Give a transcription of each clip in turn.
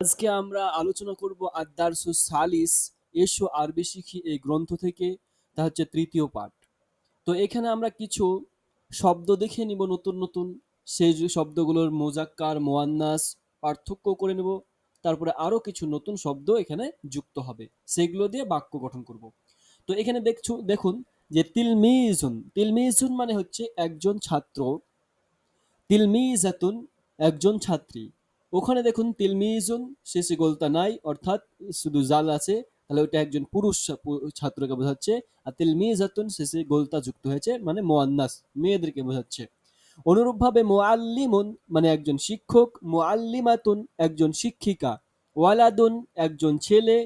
আজকে আমরা আলোচনা করব আদারসু সালিস। এসো আরবি শিখি এই গ্রন্থ থেকে, তা হচ্ছে তৃতীয় পাঠ। তো এখানে আমরা কিছু শব্দ দেখে নিব, নতুন নতুন। সেই শব্দগুলোর মোজাক্কার, মোয়ান্নাস, পার্থক্য করে নেব। তারপরে আরও কিছু নতুন শব্দ এখানে যুক্ত হবে। সেগুলো দিয়ে বাক্য গঠন করব। তো এখানে দেখছ, দেখুন যে তিলমিজুন তিলমিজুন মানে হচ্ছে একজন ছাত্র। তিলমিজাতুন একজন ছাত্রী। ওখানে দেখুন তিলমিজুন শেষে গোলতা নাই, অর্থাৎ শুধু জাল আছে, তাহলে ওটা একজন পুরুষ ছাত্রকে বোঝাচ্ছে, আর তিলমিজাতুন শেষে গোলতা যুক্ত হয়েছে মানে মোয়ান্নাস, মেয়েদেরকে বোঝাচ্ছে। অনুরূপভাবে মোয়াল্লিমুন মানে একজন শিক্ষক মোয়াল্লিমাতুন একজন শিক্ষিকা, ওয়ালাদুন, একজন ছেলে,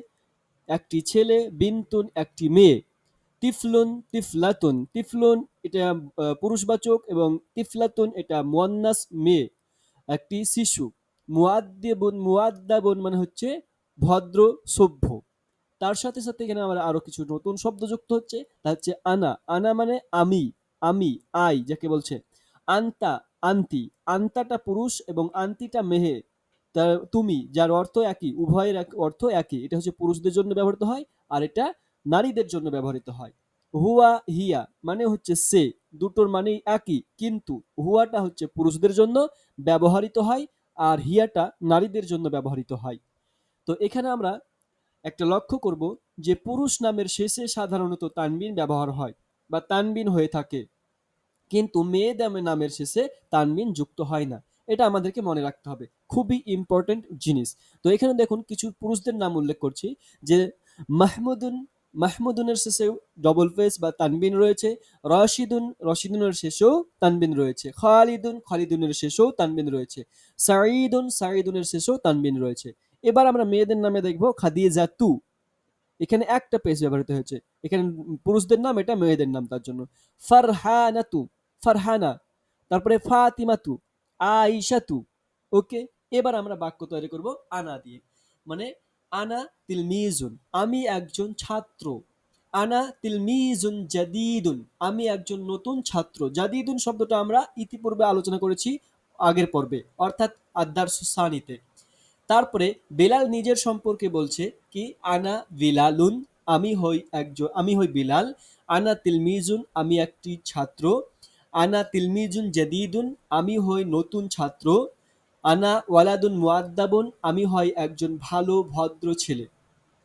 একটি ছেলে, বিনতুন, একটি মেয়ে, তিফলুন, তিফলাতুন, তিফলুন এটা পুরুষবাচক এবং তিফলাতুন এটা মোয়ান্নাস মেয়ে, একটি শিশু। মুয়াদ্দিবুন মুয়াদ্দাবুন মানে হচ্ছে ভদ্র, সভ্য। তার সাথে সাথে এখানে আমরা আরও কিছু নতুন শব্দ যুক্ত হচ্ছে, তা হচ্ছে আনা। আনা মানে আমি আমি, আই, যাকে বলছে। আন্তা, আন্তি। আন্তাটা পুরুষ এবং আন্তিটা মেহে। তা তুমি, যার অর্থ একই, উভয়ের অর্থ একই। এটা হচ্ছে পুরুষদের জন্য ব্যবহৃত হয়, আর এটা নারীদের জন্য ব্যবহৃত হয়। হুয়া, হিয়া মানে হচ্ছে সে। দুটোর মানেই একই, কিন্তু হুয়াটা হচ্ছে পুরুষদের জন্য ব্যবহৃত হয় আর হিয়াটা নারীদের জন্য ব্যবহৃত হয়। তো এখানে আমরা একটা লক্ষ্য করব যে পুরুষ নামের শেষে সাধারণত তানবিন ব্যবহার হয় বা তানবিন হয়ে থাকে। কিন্তু মেয়ে দামে নামের শেষে তানবিন যুক্ত হয় না। এটা আমাদেরকে মনে রাখতে হবে। খুবই ইম্পর্টেন্ট জিনিস। তো এখানে দেখুন কিছু পুরুষদের নাম উল্লেখ করছি যে মাহমুদুন মাহমুদুনের শেষেও ডবল ফেস বা তানবিন রয়েছে। রশিদুন, রশিদুনের শেষেও তানবিন রয়েছে। খালিদুন, খালিদুনের শেষেও তানবিন রয়েছে। সাঈদুন, সাঈদুনের শেষেও তানবিন রয়েছে। এবার আমরা মেয়েদের নামে দেখব খাদিজা তু। এখানে একটা পেজ ব্যবহৃত হয়েছে। এখানে পুরুষদের নাম, এটা মেয়েদের নাম তার জন্য। ফারহানাতু ফারহানা। তারপরে ফাতিমাতু আইশাতু ওকে, এবার আমরা বাক্য তৈরি করব আনা দিয়ে। মানে আনা তিলমিজুন, আমি একজন ছাত্র। আনা তিলমিজুন জাদিদুন, আমি একজন নতুন ছাত্র। জাদিদুন শব্দটা আমরা ইতিপূর্বে আলোচনা করেছি আগের পর্বে, অর্থাৎ আদার সানিতে। তারপরে বেলাল নিজের সম্পর্কে বলছে কি, আনা বিলালুন, আমি হই একজন আমি হই বিলাল। আনা তিলমিজুন, আমি একটি ছাত্র। আনা তিলমিজুন জাদিদুন, আমি হই নতুন ছাত্র। আনা ওয়ালাদুন মুয়াদ্দাবুন আমি হয় একজন ভালো ভদ্র ছেলে।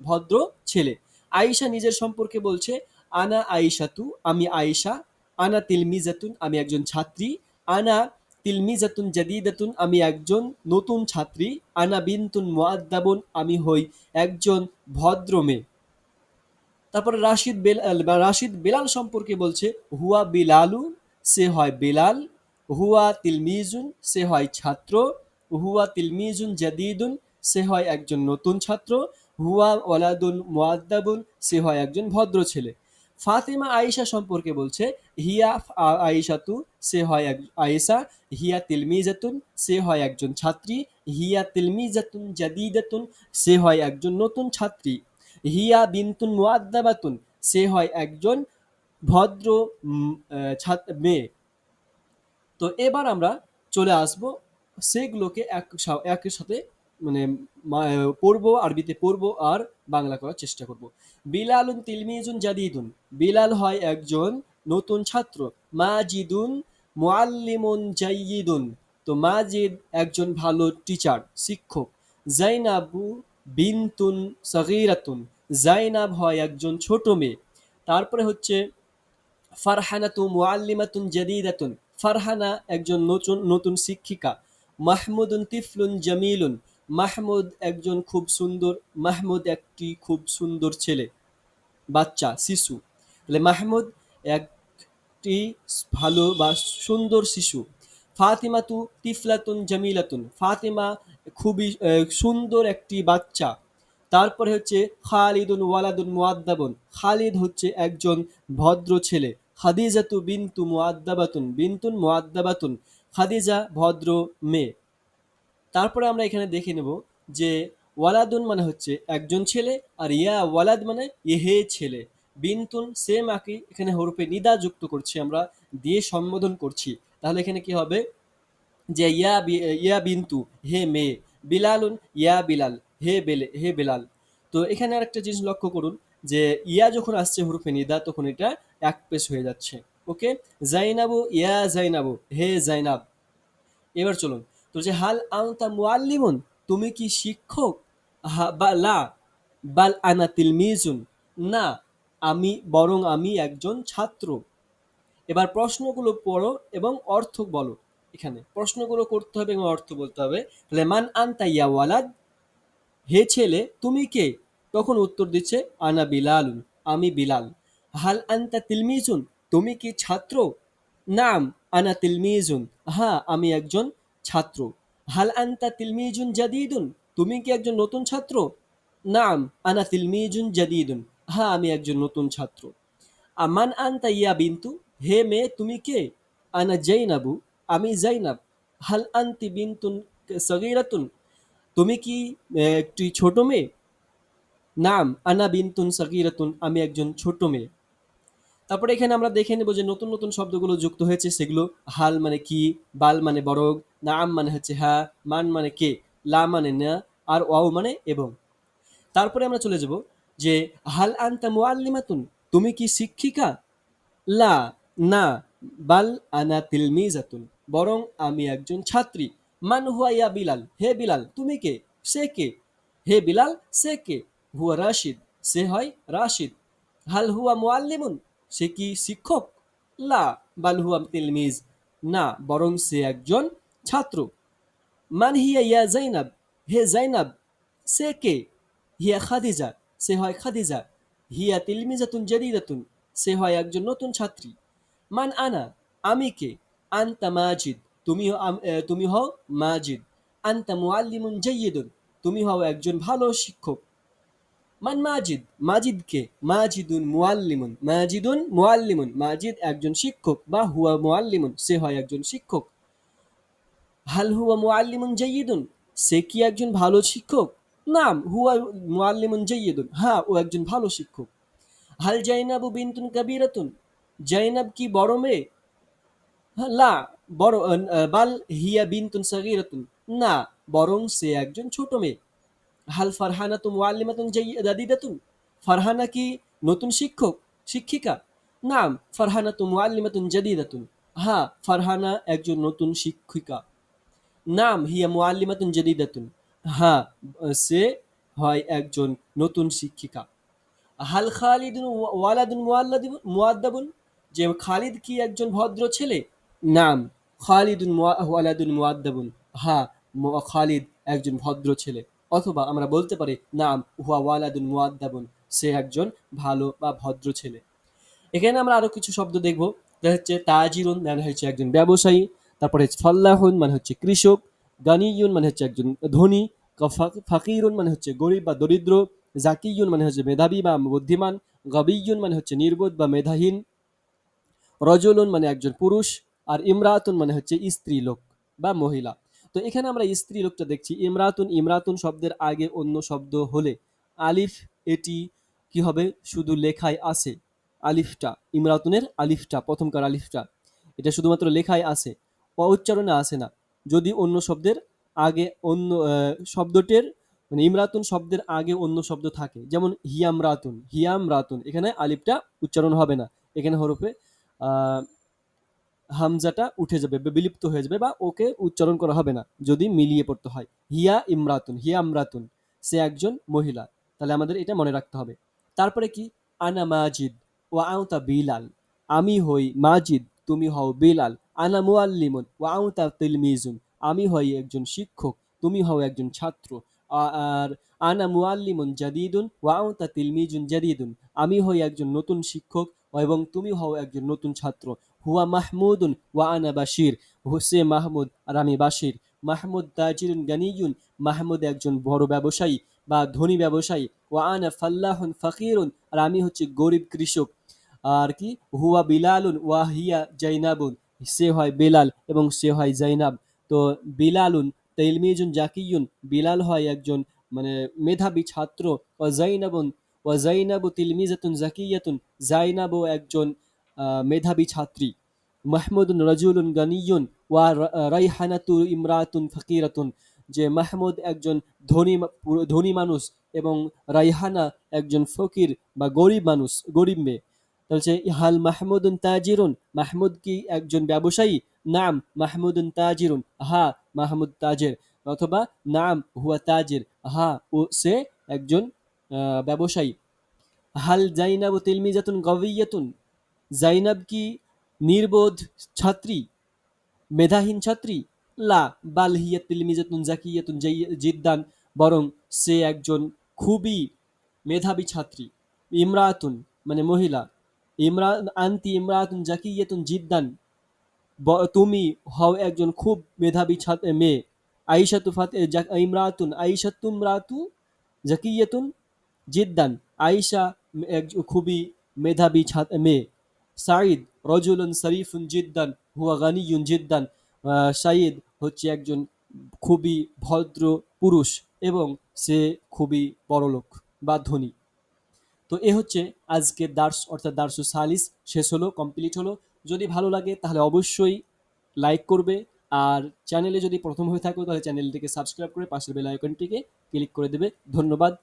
ভদ্র ছেলে। আয়েশা নিজের সম্পর্কে বলছে, আনা আয়েশাতু, আমি আয়েশা। আনা তিলমিজাতুন, আমি একজন ছাত্রী। আনা তিলমিজাতুন জাদিদাতুন, আমি একজন নতুন ছাত্রী। আনা বিনতুন মুআদ্দাবুন, আমি হই একজন ভদ্র মেয়ে। তারপরে রাশিদ বেলাল রাশিদ বেলাল সম্পর্কে বলছে, হুয়া বিলালু, সে হয় বেলাল। হুয়া তিলমিজুন, সে হয় ছাত্র। হুয়া তিলমিজুন জাদিদুন, সে হয় একজন নতুন ছাত্র। হুয়া ওয়ালাদুন মুআদ্দাবুন, সে হয় একজন ভদ্র ছেলে। ফাতিমা আয়েশা সম্পর্কে বলছে, হিয়া আয়েশাতু, সে হয় এক, আয়েশা। হিয়া তিলমিজাতুন, সে হয় একজন ছাত্রী। হিয়া তিলমিজাতুন জাদিদাতুন, সে হয় একজন নতুন ছাত্রী। হিয়া বিনতুন মুআদ্দাবাতুন, সে হয় একজন ভদ্র মেয়ে। তো এবার আমরা চলে আসব সেগুলোকে এক একের সাথে মানে পড়ব, আরবিতে পড়ব আর বাংলা করার চেষ্টা করব। বিলালুন তিলমিজুন জাদিদুন। বিলাল হয় একজন নতুন ছাত্র। মাজিদুন মুআল্লিমুন জাইয়িদুন। তো মাজিদ একজন ভালো টিচার শিক্ষক। জাইনাবু বিনতুন সগীরাতুন। জাইনাব হয় একজন ছোট মেয়ে। তারপরে হচ্ছে ফারহানাতু মুআল্লিমাতুন জাদিদাতুন। ফারহানা একজন নতুন নতুন শিক্ষিকা। মাহমুদুন তিফলুন জামিলুন। মাহমুদ একজন খুব সুন্দর, মাহমুদ একটি খুব সুন্দর ছেলে, বাচ্চা, শিশু। তাহলে মাহমুদ একটি ভালো বা সুন্দর শিশু। ফাতিমাতু তিফলাতুন জামিলাতুন। ফাতিমা খুবই সুন্দর একটি বাচ্চা। তারপরে হচ্ছে খালিদুন ওয়ালাদুন মুআদ্দাবুন। খালিদ হচ্ছে একজন ভদ্র ছেলে। খাদিজাতু বিনতু মুআদ্দাবাতুন, বিনতুন মুআদ্দাবাতুন, খাদিজা ভদ্র মেয়ে। তারপরে আমরা এখানে দেখে নেব যে ওয়ালাদুন মানে হচ্ছে একজন ছেলে আর ইয়া ওয়ালাদ মানে ইহে ছেলে। বিনতুন সেম একই এখানে হরফে নিদা যুক্ত করছি আমরা, দিয়ে সম্বোধন করছি। তাহলে এখানে কি হবে? যে ইয়া ইয়া বিন্তু, হে মেয়ে। বিলালুন, ইয়া বিলাল, হে বেলে, হে বেলাল। তো এখানে আরেকটা জিনিস লক্ষ্য করুন যে ইয়া যখন আসছে হুরুফে নিদা, তখন এটা এক পেশ হয়ে যাচ্ছে। ওকে? জাইনাবু, ইয়া জাইনাবু, হে জাইনাব। এবার চলুন। তো যে হাল আনতা মুআল্লিমুন, তুমি কি শিক্ষক? বা, লা। বাল আনা তিলমিজুন। না, আমি, বরং আমি একজন ছাত্র। এবার প্রশ্নগুলো পড়ো এবং অর্থ বলো। এখানে প্রশ্নগুলো করতে হবে এবং অর্থ বলতে হবে। তাহলে, মান আনতা ইয়া ওয়ালাদ? হে ছেলে, তুমি কে? তখন উত্তর দিচ্ছে, আনা বিলালুন। আমি বিলাল। হাল আনতা তিলমিজুন তুমি কি ছাত্র? নাম আনা তিলমিজুন হ্যাঁ আমি একজন ছাত্র। হাল আনতা তিলমিজুন জাদিদুন তুমি কি একজন নতুন ছাত্র? নাম আনা তিলমিজুন জাদিদুন হ্যাঁ আমি একজন নতুন ছাত্র। আমান আনতা ইয়া বিন্তু হে মেয়ে, তুমি কে? আনা জাইনাবু আমি জাইনাব হাল আনতি বিন্তুন সগীরাতুন তুমি কি একটি ছোট মেয়ে? নাম আনা বিনতুন সগীরাতুন আমি একজন ছোট মেয়ে। তারপরে এখানে আমরা দেখে নেব যে নতুন নতুন শব্দগুলো যুক্ত হয়েছে, সেগুলো হাল মানে কি, বাল মানে বরং নাম মানে হচ্ছে হ্যাঁ মান মানে কে, লা মানে না, আর ওয়াও মানে এবং। তারপরে আমরা চলে যাব যে হাল আনতা মুআল্লিমাতুন, তুমি কি শিক্ষিকা? লা, না, বাল আনা তিলমিজাতুন, বরং আমি একজন ছাত্রী। মান হুয়া ইয়া বিলাল, হে বিলাল, তুমি কে? সে কে? হে বিলাল, সে কে? হুয়া রাশিদ, সে হয় রাশিদ। হাল হুয়া মুআল্লিমুন সে কি শিক্ষক? লা, বাল হুয়া তিলমিজ। না, বরং সে একজন ছাত্র। মান হিয়া ইয়া জাইনাব? হে জাইনাব, সে কে? হিয়া খাদিজা, সে হয় খাদিজা। হিয়া তিলমিজাতুন জাদিদাতুন সে হয় একজন নতুন ছাত্রী। মান আনা, আমি কে? আনতা মাজিদ, তুমি তুমি হও মাজিদ। আনতা মুআল্লিমুন জাইয়িদুন, তুমি হও একজন ভালো শিক্ষক। মান মাজিদ মাজিদ কে? মাজিদুন মুআল্লিমুন মাজিদুন মুআল্লিমুন মাজিদ একজন শিক্ষক বা হুয়া মুআল্লিমুন সে হয় একজন শিক্ষক। হাল হুয়া মুআল্লিমুন জাইয়িদুন সে কি একজন ভালো শিক্ষক? নাম হুয়া মুআল্লিমুন জাইয়িদুন হ্যাঁ ও একজন ভালো শিক্ষক। হাল জাইনাবু বিনতুন কাবীরাতুন জাইনাব কি বড় মেয়ে? হ্যাঁ, লা বড় বাল হিয়া বিনতুন সাগীরাতুন না বরং সে একজন ছোট মেয়ে। হাল ফারহানা ফারহানাতু মুআল্লিমাতুন জাদিদাতুন ফারহানা কি নতুন শিক্ষক শিক্ষিকা নাম ফারহানাতু মুআল্লিমাতুন জাদিদাতুন হ্যাঁ ফারহানা একজন নতুন শিক্ষিকা নাম হিয়া মুআল্লিমাতুন জাদিদাতুন হ্যাঁ সে হয় একজন নতুন শিক্ষিকা হাল খালিদুন ওয়া- ওয়ালাদুন মুআল্লাদিবুন মুআদ্দাবুন যে খালিদ কি একজন ভদ্র ছেলে؟ নাম খালিদুন ওয়ালাদুন মুআদ্দাবুন হ্যাঁ খালিদ একজন ভদ্র ছেলে. অথবা আমরা বলতে পারি, নাম, হুয়া ওয়ালাদুন মুআদ্দাবুন, সে একজন ভালো বা ভদ্র ছেলে। এখানে আমরা আরও কিছু শব্দ দেখব দেখা হচ্ছে তাজিরুন মানে হচ্ছে একজন ব্যবসায়ী, তারপরে ফাল্লাহুন মানে হচ্ছে কৃষক, গানিয়ুন মানে হচ্ছে একজন ধনী ফাকিরুন মানে হচ্ছে গরিব বা দরিদ্র, জাকিয়ুন মানে হচ্ছে মেধাবী বা বুদ্ধিমান, গবিয়ুন মানে হচ্ছে নির্বোধ বা মেধাহীন, রজলুন মানে একজন পুরুষ, আর ইমরাতুন মানে হচ্ছে স্ত্রী লোক বা মহিলা। তো এখানে আমরা স্ত্রী লোকটা দেখছি, ইমরাতুন ইমরাতুন শব্দের আগে অন্য শব্দ হলে, আলিফ এটি কি হবে? শুধু লেখায় আছে, আলিফটা, ইমরাতুনের আলিফটা, প্রথমকার আলিফটা, এটা শুধুমাত্র লেখায় আছে বা উচ্চারণে আসে না। যদি অন্য শব্দের আগে অন্য শব্দটির মানে ইমরাতুন শব্দের আগে অন্য শব্দ থাকে, যেমন হিয়াম রাতুন হিয়াম রাতুন এখানে আলিফটা উচ্চারণ হবে না, এখানে হরফে হামজাটা উঠে যাবে বিলুপ্ত হয়ে যাবে বা ওকে উচ্চারণ করা হবে না। যদি মিলিয়ে পড়তে হয়। হিয়া ইমরাতুন, হিয়া আমরাতুন সে একজন মহিলা। তাহলে আমাদের এটা মনে রাখতে হবে। তারপরে কি? আনা মাজিদ ও আউতা বিলাল। আমি হই মাজিদ, তুমি হও বিলাল। আনা মুআল্লিমুন ও আউতা তিলমিজুন আমি হই একজন শিক্ষক, তুমি হও একজন ছাত্র। আর আনা মুআল্লিমুন জাদিদুন ও আউতা তিলমিজুন জাদিদুন। আমি হই একজন নতুন শিক্ষক এবং তুমি হও একজন নতুন ছাত্র। হুয়া মাহমুদুন ওয়া আনা বাশির হুসে মাহমুদ আর আমি বাশির মাহমুদ তাজিরুন গানিয়ুন মাহমুদ একজন বড় ব্যবসায়ী বা ধনী ব্যবসায়ী। ওয়া আনা ফাল্লাহুন ফাকিরুন আর আমি হচ্ছে গরিব কৃষক। আর কি? হুয়া বিলালুন ওয়া হিয়া জাইনাবুন সে হয় বেলাল এবং সে হয় জাইনাব তো বিলালুন তেলমিজুন জাকিয়ুন বিলাল হয় একজন মানে মেধাবী ছাত্র। ও জাইনাবুন ও জাইনাবু তিলমিজাতুন জাকিয়াতুন জাইনাবু একজন মেধাবী ছাত্রী মাহমুদুন রাজুলুন গানিয়ুন ওয়া রাইহানাতু ইমরাতুন ফকিরাতুন, যে মাহমুদ একজন ধনী ধনী মানুষ এবং রাইহানা একজন ফকির বা গরিব মানুষ, গরিব মেয়ে। হচ্ছে, হাল মাহমুদুন তাজিরুন, মাহমুদ কি একজন ব্যবসায়ী? নাম মাহমুদুন তাজিরুন। হা, মাহমুদ তাজের। অথবা নাম হুয়া তাজির। হা, ও, সে একজন ব্যবসায়ী। হাল জাইনাব তিলমিজাতুন গবিয়াতুন জাইনাব কি নির্বোধ ছাত্রী, মেধাহীন ছাত্রী? লা, বাল হিয়া তিলমিজাতুন জাকিয়াতুন জিদ্দান, বরং সে একজন খুবই মেধাবী ছাত্রী, ইমরাতুন মানে মহিলা। ইমরা, আন্তি ইমরাতুন জাকিয়াতুন জিদ্দান তুমি হও একজন খুব মেধাবী ছাত্র মেয়ে। আইসাতু ফাতে ইমরাতুন আইসাতুম রাতু জাকিয়াতুন জিদ্দান। আয়েশা খুবই মেধাবী ছাত্র মেয়ে। সাঈদ রজুলুন শরীফুন জিদ্দান, হুয়া গানিয়ুন জিদ্দান। সাঈদ হচ্ছে একজন খুবই ভদ্র পুরুষ এবং সে খুবই বড়লোক বা ধনী। তো এ হচ্ছে আজকের দার্স অর্থাৎ দার্সু সালিস। শেষ হলো, কমপ্লিট হলো। যদি ভালো লাগে, তাহলে অবশ্যই লাইক করবে। আর চ্যানেলে যদি প্রথম হয়ে থাকো, তাহলে চ্যানেলটিকে সাবস্ক্রাইব করে পাশের বেল আইকনটিকে ক্লিক করে দেবে। ধন্যবাদ।